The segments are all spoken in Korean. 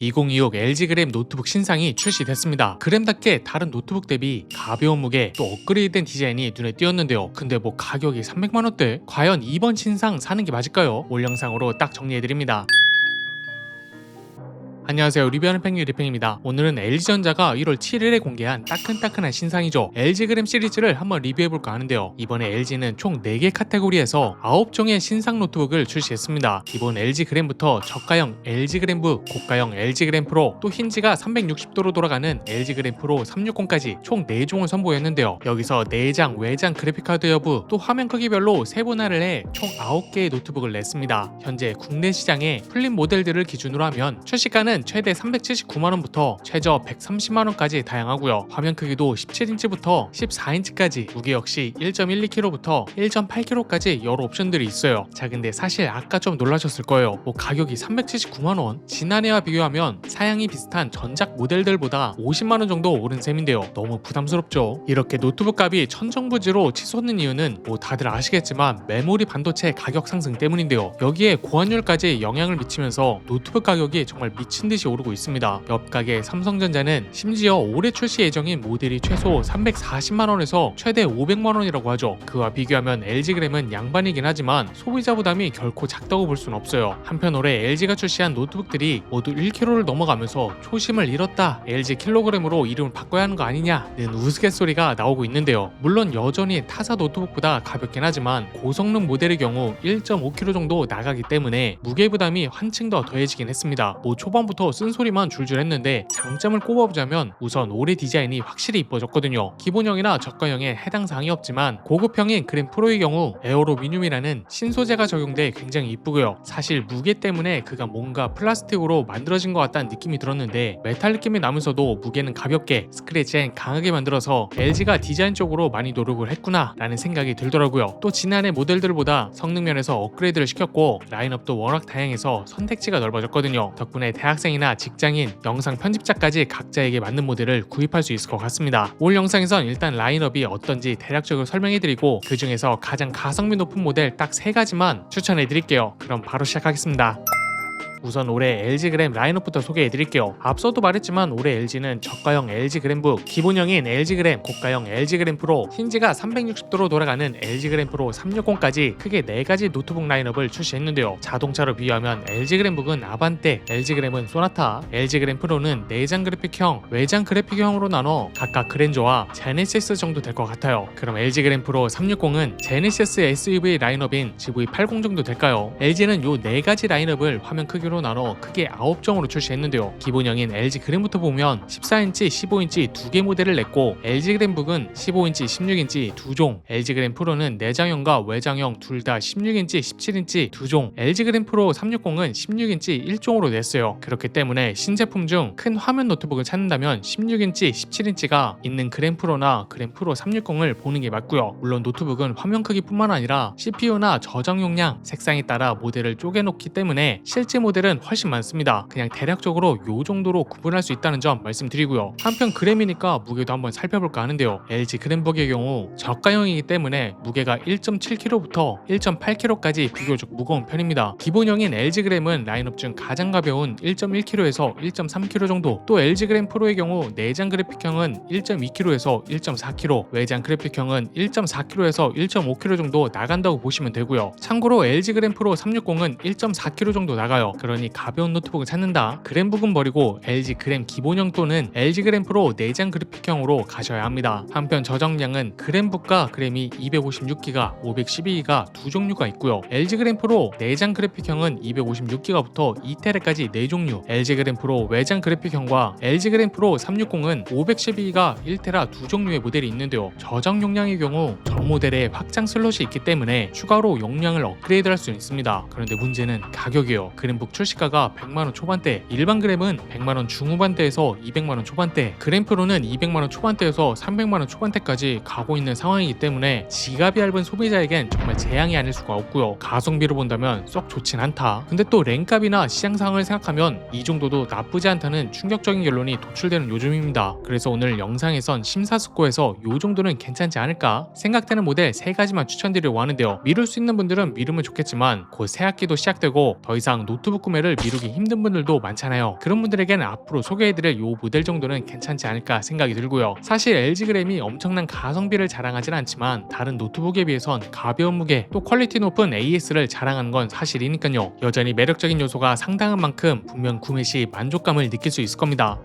2026 LG 그램 노트북 신상이 출시됐습니다. 그램답게 다른 노트북 대비 가벼운 무게 또 업그레이드된 디자인이 눈에 띄었는데요. 근데 뭐 가격이 300만 원대? 과연 이번 신상 사는 게 맞을까요? 올 영상으로 딱 정리해드립니다. 안녕하세요. 리뷰하는 팽유 리팽입니다. 오늘은 LG전자가 1월 7일에 공개한 따끈따끈한 신상이죠. LG 그램 시리즈를 한번 리뷰해볼까 하는데요. 이번에 LG는 총 4개 카테고리에서 9종의 신상 노트북을 출시했습니다. 기본 LG 그램부터 저가형 LG 그램북, 고가형 LG 그램 프로 또 힌지가 360도로 돌아가는 LG 그램 프로 360까지 총 4종을 선보였는데요. 여기서 내장, 외장 그래픽카드 여부 또 화면 크기별로 세분화를 해 총 9개의 노트북을 냈습니다. 현재 국내 시장에 풀린 모델들을 기준으로 하면 출시가는 최대 379만원부터 최저 130만원까지 다양하고요. 화면 크기도 17인치부터 14인치까지 무게 역시 1.12kg부터 1.8kg까지 여러 옵션들이 있어요. 자 근데 사실 아까 좀 놀라셨을 거예요. 뭐 가격이 379만원? 지난해와 비교하면 사양이 비슷한 전작 모델들보다 50만원 정도 오른 셈인데요. 너무 부담스럽죠. 이렇게 노트북 값이 천정부지로 치솟는 이유는 뭐 다들 아시겠지만 메모리 반도체 가격 상승 때문인데요. 여기에 고환율까지 영향을 미치면서 노트북 가격이 정말 미친 듯이 오르고 있습니다. 옆 가게 삼성전자는 심지어 올해 출시 예정인 모델이 최소 340만 원에서 최대 500만 원이라고 하죠. 그와 비교하면 LG 그램은 양반이긴 하지만 소비자 부담이 결코 작다고 볼 수는 없어요. 한편 올해 LG가 출시한 노트북들이 모두 1kg를 넘어가면서 초심을 잃었다. LG 킬로그램으로 이름을 바꿔야 하는 거 아니냐는 우스갯소리가 나오고 있는데요. 물론 여전히 타사 노트북보다 가볍긴 하지만 고성능 모델의 경우 1.5kg 정도 나가기 때문에 무게 부담이 한층 더 더해지긴 했습니다. 뭐 초반부터 쓴소리만 줄줄 했는데 장점을 꼽아보자면 우선 올해 디자인이 확실히 이뻐졌거든요. 기본형이나 저가형에 해당 사항이 없지만 고급형인 그램 프로의 경우 에어로 미늄이라는 신소재가 적용돼 굉장히 이쁘고요. 사실 무게 때문에 그가 뭔가 플라스틱으로 만들어진 것 같다는 느낌이 들었는데 메탈 느낌이 나면서도 무게는 가볍게 스크래치엔 강하게 만들어서 LG가 디자인 쪽으로 많이 노력을 했구나 라는 생각이 들더라고요. 또 지난해 모델들보다 성능 면에서 업그레이드를 시켰고 라인업도 워낙 다양해서 선택지가 넓어졌거든요. 덕분에 대학 생이나 직장인, 영상 편집자까지 각자에게 맞는 모델을 구입할 수 있을 것 같습니다. 올 영상에선 일단 라인업이 어떤지 대략적으로 설명해드리고 그 중에서 가장 가성비 높은 모델 딱 세 가지만 추천해드릴게요. 그럼 바로 시작하겠습니다. 우선 올해 LG 그램 라인업부터 소개해 드릴게요. 앞서도 말했지만 올해 LG는 저가형 LG 그램북, 기본형인 LG 그램, 고가형 LG 그램 프로, 힌지가 360도로 돌아가는 LG 그램 프로 360까지 크게 4가지 노트북 라인업을 출시했는데요. 자동차로 비유하면 LG 그램북은 아반떼, LG 그램은 소나타, LG 그램 프로는 내장 그래픽형, 외장 그래픽형으로 나눠 각각 그랜저와 제네시스 정도 될 것 같아요. 그럼 LG 그램 프로 360은 제네시스 SUV 라인업인 GV80 정도 될까요? LG는 요 4가지 라인업을 화면 크기 크기로 나눠 크게 9종으로 출시했는데요. 기본형인 LG 그램부터 보면 14인치, 15인치 두 개 모델을 냈고 LG 그램북은 15인치, 16인치 두 종, LG 그램 프로는 내장형과 외장형 둘 다 16인치, 17인치 두 종, LG 그램 프로 360은 16인치 1종으로 냈어요. 그렇기 때문에 신제품 중 큰 화면 노트북을 찾는다면 16인치, 17인치가 있는 그램 프로나 그램 프로 360을 보는 게 맞고요. 물론 노트북은 화면 크기뿐만 아니라 CPU나 저장 용량, 색상에 따라 모델을 쪼개놓기 때문에 실제 모델 모델은 훨씬 많습니다. 그냥 대략적으로 요 정도로 구분할 수 있다는 점 말씀드리고요. 한편 그램이니까 무게도 한번 살펴볼까 하는데요. LG 그램북의 경우 저가형이기 때문에 무게가 1.7kg부터 1.8kg까지 비교적 무거운 편입니다. 기본형인 LG 그램은 라인업 중 가장 가벼운 1.1kg에서 1.3kg 정도 또 LG 그램 프로의 경우 내장 그래픽형은 1.2kg에서 1.4kg 외장 그래픽형은 1.4kg에서 1.5kg 정도 나간다고 보시면 되고요. 참고로 LG 그램 프로 360은 1.4kg 정도 나가요. 그러니 가벼운 노트북을 찾는다. 그램북은 버리고 LG 그램 기본형 또는 LG 그램 프로 내장 그래픽형으로 가셔야 합니다. 한편 저장량은 그램북과 그램이 256기가, 512기가 두 종류가 있고요. LG 그램 프로 내장 그래픽형은 256기가부터 2테라까지 네 종류, LG 그램 프로 외장 그래픽형과 LG 그램 프로 360은 512기가 1테라 두 종류의 모델이 있는데요. 저장 용량의 경우 전 모델에 확장 슬롯이 있기 때문에 추가로 용량을 업그레이드할 수 있습니다. 그런데 문제는 가격이에요. 그램북 출시가가 100만원 초반대, 일반 그램은 100만원 중후반대에서 200만원 초반대, 그램 프로는 200만원 초반대에서 300만원 초반대까지 가고 있는 상황이기 때문에 지갑이 얇은 소비자에겐 정말 재앙이 아닐 수가 없고요. 가성비로 본다면 썩 좋진 않다. 근데 또 랭값이나 시장 상황을 생각하면 이 정도도 나쁘지 않다는 충격적인 결론이 도출되는 요즘입니다. 그래서 오늘 영상에선 심사숙고해서 요 정도는 괜찮지 않을까 생각되는 모델 3가지만 추천드리려고 하는데요. 미룰 수 있는 분들은 미루면 좋겠지만 곧 새 학기도 시작되고 더 이상 노트북 구매를 미루기 힘든 분들도 많잖아요. 그런 분들에게는 앞으로 소개해드릴 요 모델 정도는 괜찮지 않을까 생각이 들고요. 사실 LG 그램이 엄청난 가성비를 자랑하진 않지만 다른 노트북에 비해선 가벼운 무게 또 퀄리티 높은 AS를 자랑하는 건 사실이니까요. 여전히 매력적인 요소가 상당한 만큼 분명 구매 시 만족감을 느낄 수 있을 겁니다.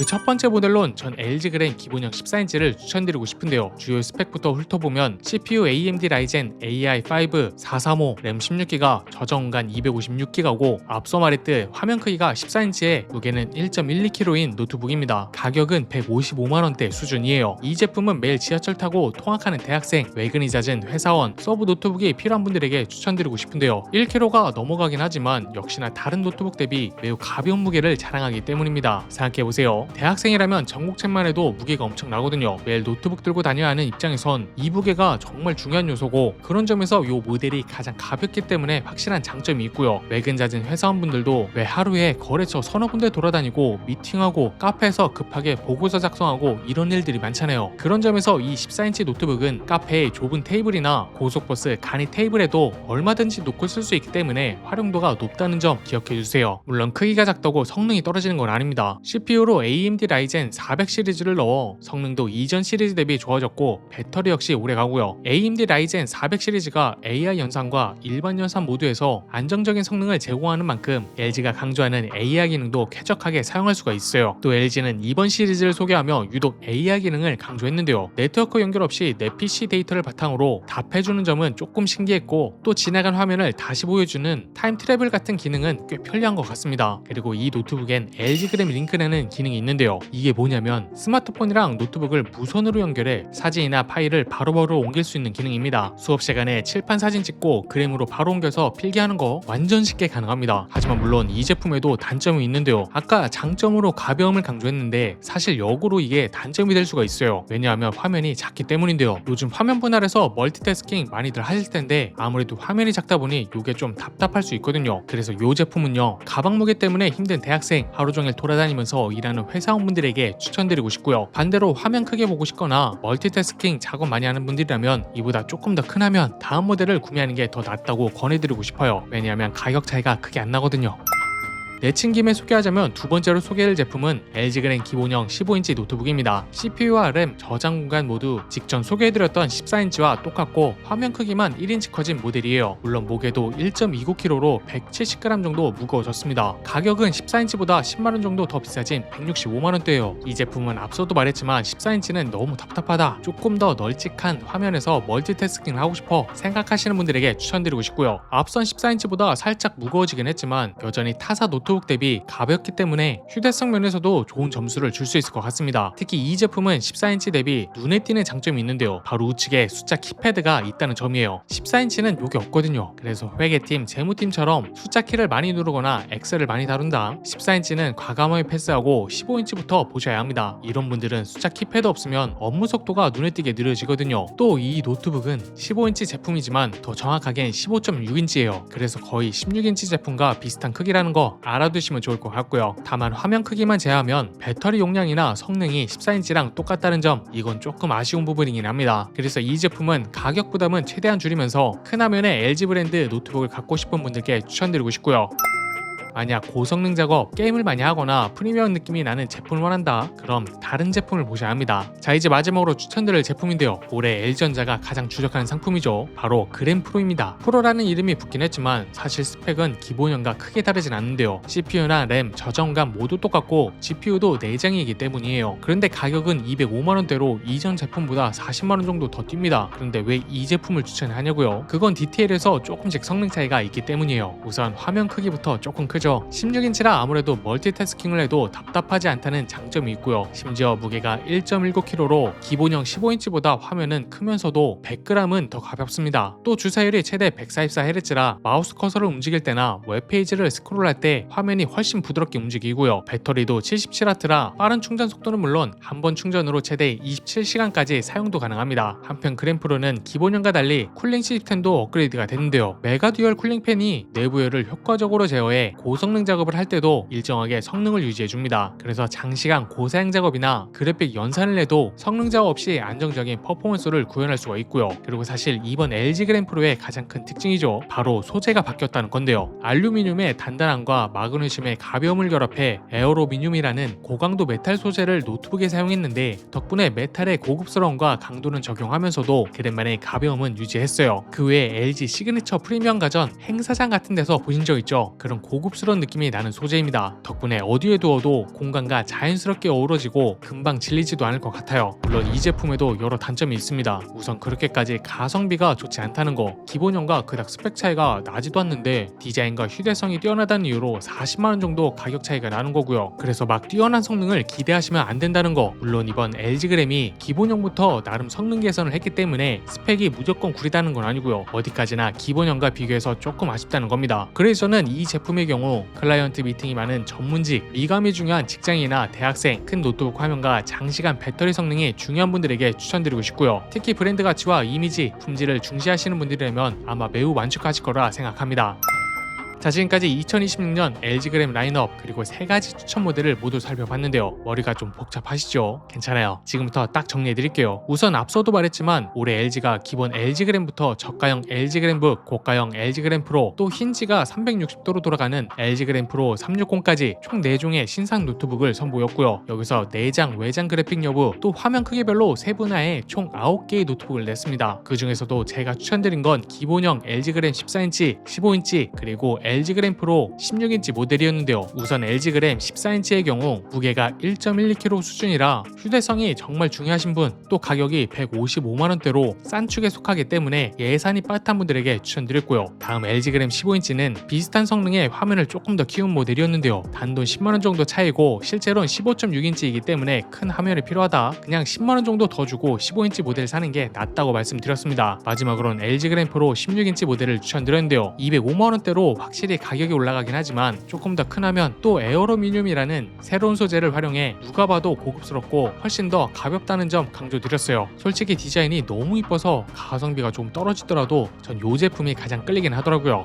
그 첫 번째 모델론 전 LG 그램 기본형 14인치를 추천드리고 싶은데요. 주요 스펙부터 훑어보면 CPU AMD 라이젠 AI5 435 램 16기가 저장 공간 256기가고 앞서 말했듯 화면 크기가 14인치에 무게는 1.12kg인 노트북입니다. 가격은 155만원대 수준이에요. 이 제품은 매일 지하철 타고 통학하는 대학생, 외근이 잦은 회사원, 서브 노트북이 필요한 분들에게 추천드리고 싶은데요. 1kg가 넘어가긴 하지만 역시나 다른 노트북 대비 매우 가벼운 무게를 자랑하기 때문입니다. 생각해보세요. 대학생이라면 전국책만 해도 무게가 엄청 나거든요. 매일 노트북 들고 다녀야 하는 입장에선 이 무게가 정말 중요한 요소고 그런 점에서 이 모델이 가장 가볍기 때문에 확실한 장점이 있고요. 외근 잦은 회사원분들도 매 하루에 거래처 서너 군데 돌아다니고 미팅하고 카페에서 급하게 보고서 작성하고 이런 일들이 많잖아요. 그런 점에서 이 14인치 노트북은 카페의 좁은 테이블이나 고속버스 간이 테이블에도 얼마든지 놓고 쓸 수 있기 때문에 활용도가 높다는 점 기억해 주세요. 물론 크기가 작다고 성능이 떨어지는 건 아닙니다. CPU로 AMD 라이젠 400 시리즈를 넣어 성능도 이전 시리즈 대비 좋아졌고 배터리 역시 오래 가고요. AMD 라이젠 400 시리즈가 AI 연산과 일반 연산 모두에서 안정적인 성능을 제공하는 만큼 LG가 강조하는 AI 기능도 쾌적하게 사용할 수가 있어요. 또 LG는 이번 시리즈를 소개하며 유독 AI 기능을 강조했는데요. 네트워크 연결 없이 내 PC 데이터를 바탕으로 답해주는 점은 조금 신기했고 또 지나간 화면을 다시 보여주는 타임 트래블 같은 기능은 꽤 편리한 것 같습니다. 그리고 이 노트북엔 LG 그램 링크라는 기능이 있는데요. 이게 뭐냐면 스마트폰이랑 노트북을 무선으로 연결해 사진이나 파일을 바로바로 옮길 수 있는 기능입니다. 수업 시간에 칠판 사진 찍고 그램으로 바로 옮겨서 필기하는 거 완전 쉽게 가능합니다. 하지만 물론 이 제품에도 단점이 있는데요. 아까 장점으로 가벼움을 강조했는데 사실 역으로 이게 단점이 될 수가 있어요. 왜냐하면 화면이 작기 때문인데요. 요즘 화면 분할해서 멀티태스킹 많이들 하실 텐데 아무래도 화면이 작다 보니 이게 좀 답답할 수 있거든요. 그래서 이 제품은요. 가방 무게 때문에 힘든 대학생 하루 종일 돌아다니면서 일하는 회사원분들에게 추천드리고 싶고요. 반대로 화면 크게 보고 싶거나 멀티태스킹 작업 많이 하는 분들이라면 이보다 조금 더 큰 화면 다음 모델을 구매하는 게 더 낫다고 권해드리고 싶어요. 왜냐하면 가격 차이가 크게 안 나거든요. 내친 김에 소개하자면 두 번째로 소개할 제품은 LG 그램 기본형 15인치 노트북입니다. CPU와 램, 저장 공간 모두 직전 소개해드렸던 14인치와 똑같고 화면 크기만 1인치 커진 모델이에요. 물론 무게도 1.29kg로 170g 정도 무거워졌습니다. 가격은 14인치보다 10만원 정도 더 비싸진 165만원대예요. 이 제품은 앞서도 말했지만 14인치는 너무 답답하다. 조금 더 널찍한 화면에서 멀티태스킹을 하고 싶어 생각하시는 분들에게 추천드리고 싶고요. 앞선 14인치보다 살짝 무거워지긴 했지만 여전히 타사 노트 북 대비 가볍기 때문에 휴대성 면에서도 좋은 점수를 줄 수 있을 것 같습니다. 특히 이 제품은 14인치 대비 눈에 띄는 장점이 있는데요. 바로 우측에 숫자 키패드가 있다는 점이에요. 14인치는 요게 없거든요. 그래서 회계팀, 재무팀처럼 숫자 키를 많이 누르거나 엑셀을 많이 다룬다. 14인치는 과감하게 패스하고 15인치부터 보셔야 합니다. 이런 분들은 숫자 키패드 없으면 업무 속도가 눈에 띄게 느려지거든요. 또 이 노트북은 15인치 제품이지만 더 정확하게는 15.6인치예요. 그래서 거의 16인치 제품과 비슷한 크기라는 거 알아 두시면 좋을 것 같고요. 다만 화면 크기만 제하면 배터리 용량이나 성능이 14인치랑 똑같다는 점 이건 조금 아쉬운 부분이긴 합니다. 그래서 이 제품은 가격 부담은 최대한 줄이면서 큰 화면의 LG 브랜드 노트북을 갖고 싶은 분들께 추천드리고 싶고요. 만약 고성능 작업, 게임을 많이 하거나 프리미엄 느낌이 나는 제품을 원한다? 그럼 다른 제품을 보셔야 합니다. 자 이제 마지막으로 추천드릴 제품인데요. 올해 LG전자가 가장 주력하는 상품이죠. 바로 그램 프로입니다. 프로라는 이름이 붙긴 했지만 사실 스펙은 기본형과 크게 다르진 않는데요. CPU나 램, 저장감 모두 똑같고 GPU도 내장이기 때문이에요. 그런데 가격은 205만원대로 이전 제품보다 40만원 정도 더 뜁니다. 그런데 왜 이 제품을 추천하냐고요? 그건 디테일에서 조금씩 성능 차이가 있기 때문이에요. 우선 화면 크기부터 조금 크죠. 16인치라 아무래도 멀티태스킹을 해도 답답하지 않다는 장점이 있고요. 심지어 무게가 1.19kg로 기본형 15인치보다 화면은 크면서도 100g은 더 가볍습니다. 또 주사율이 최대 144Hz라 마우스 커서를 움직일 때나 웹페이지를 스크롤할 때 화면이 훨씬 부드럽게 움직이고요. 배터리도 77W라 빠른 충전 속도는 물론 한 번 충전으로 최대 27시간까지 사용도 가능합니다. 한편 그램프로는 기본형과 달리 쿨링 시스템도 업그레이드가 됐는데요. 메가 듀얼 쿨링 팬이 내부 열을 효과적으로 제어해 고 성능 작업을 할 때도 일정하게 성능을 유지해줍니다. 그래서 장시간 고사양 작업이나 그래픽 연산을 해도 성능 작업 없이 안정적인 퍼포먼스를 구현할 수가 있고요. 그리고 사실 이번 LG 그램 프로의 가장 큰 특징이죠. 바로 소재가 바뀌었다는 건데요. 알루미늄의 단단함과 마그네슘의 가벼움을 결합해 에어로미늄이라는 고강도 메탈 소재를 노트북에 사용했는데 덕분에 메탈의 고급스러움과 강도는 적용하면서도 그랜만의 가벼움은 유지했어요. 그 외에 LG 시그니처 프리미엄 가전 행사장 같은 데서 보신 적 있죠? 그런 고급 스러운 느낌이 나는 소재입니다. 덕분에 어디에 두어도 공간과 자연스럽게 어우러지고 금방 질리지도 않을 것 같아요. 물론 이 제품에도 여러 단점이 있습니다. 우선 그렇게까지 가성비가 좋지 않다는 거. 기본형과 그닥 스펙 차이가 나지도 않는데 디자인과 휴대성이 뛰어나다는 이유로 40만원 정도 가격 차이가 나는 거고요. 그래서 막 뛰어난 성능을 기대하시면 안 된다는 거. 물론 이번 LG 그램이 기본형부터 나름 성능 개선을 했기 때문에 스펙이 무조건 구리다는 건 아니고요. 어디까지나 기본형과 비교해서 조금 아쉽다는 겁니다. 그래서 저는 이 제품의 경우 클라이언트 미팅이 많은 전문직, 미감이 중요한 직장이나 대학생, 큰 노트북 화면과 장시간 배터리 성능이 중요한 분들에게 추천드리고 싶고요. 특히 브랜드 가치와 이미지, 품질을 중시하시는 분들이라면 아마 매우 만족하실 거라 생각합니다. 자 지금까지 2026년 LG 그램 라인업 그리고 세 가지 추천 모델을 모두 살펴봤는데요. 머리가 좀 복잡하시죠? 괜찮아요. 지금부터 딱 정리해 드릴게요. 우선 앞서도 말했지만 올해 LG가 기본 LG 그램부터 저가형 LG 그램북, 고가형 LG 그램 프로, 또 힌지가 360도로 돌아가는 LG 그램 프로 360까지 총 4종의 신상 노트북을 선보였고요. 여기서 내장, 외장 그래픽 여부, 또 화면 크기별로 세분화해 총 9개의 노트북을 냈습니다. 그 중에서도 제가 추천드린 건 기본형 LG 그램 14인치, 15인치, 그리고 LG 그램 프로 16인치 모델이었는데요. 우선 LG 그램 14인치의 경우 무게가 1.12kg 수준이라 휴대성이 정말 중요하신 분, 또 가격이 155만 원대로 싼 축에 속하기 때문에 예산이 빠듯한 분들에게 추천드렸고요. 다음 LG 그램 15인치는 비슷한 성능의 화면을 조금 더 키운 모델이었는데요. 단돈 10만 원 정도 차이고 실제로는 15.6인치이기 때문에 큰 화면이 필요하다. 그냥 10만 원 정도 더 주고 15인치 모델 사는 게 낫다고 말씀드렸습니다. 마지막으로는 LG 그램 프로 16인치 모델을 추천드렸는데요. 205만 원대로 확실히 가격이 올라가긴 하지만 조금 더 큰 화면 또 에어로미늄이라는 새로운 소재를 활용해 누가 봐도 고급스럽고 훨씬 더 가볍다는 점 강조드렸어요. 솔직히 디자인이 너무 이뻐서 가성비가 좀 떨어지더라도 전 이 제품이 가장 끌리긴 하더라고요.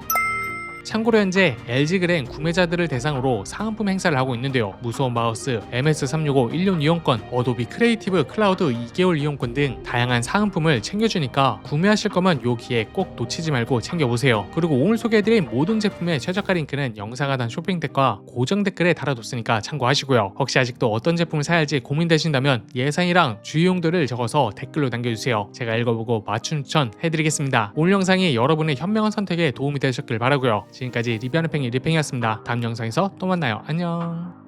참고로 현재 LG 그램 구매자들을 대상으로 상한품 행사를 하고 있는데요. 무서운 마우스, MS365 1년 이용권, 어도비 크리에이티브 클라우드 2개월 이용권 등 다양한 상한품을 챙겨주니까 구매하실 거면 요 기회 꼭 놓치지 말고 챙겨보세요. 그리고 오늘 소개해드린 모든 제품의 최저가 링크는 영상 하단 쇼핑 탭과 고정 댓글에 달아뒀으니까 참고하시고요. 혹시 아직도 어떤 제품을 사야 할지 고민되신다면 예산이랑 주의 용도를 적어서 댓글로 남겨주세요. 제가 읽어보고 맞춤 추천 해드리겠습니다. 오늘 영상이 여러분의 현명한 선택에 도움이 되셨길 바라고요. 지금까지 리뷰하는 팽이 리팽이었습니다. 다음 영상에서 또 만나요. 안녕.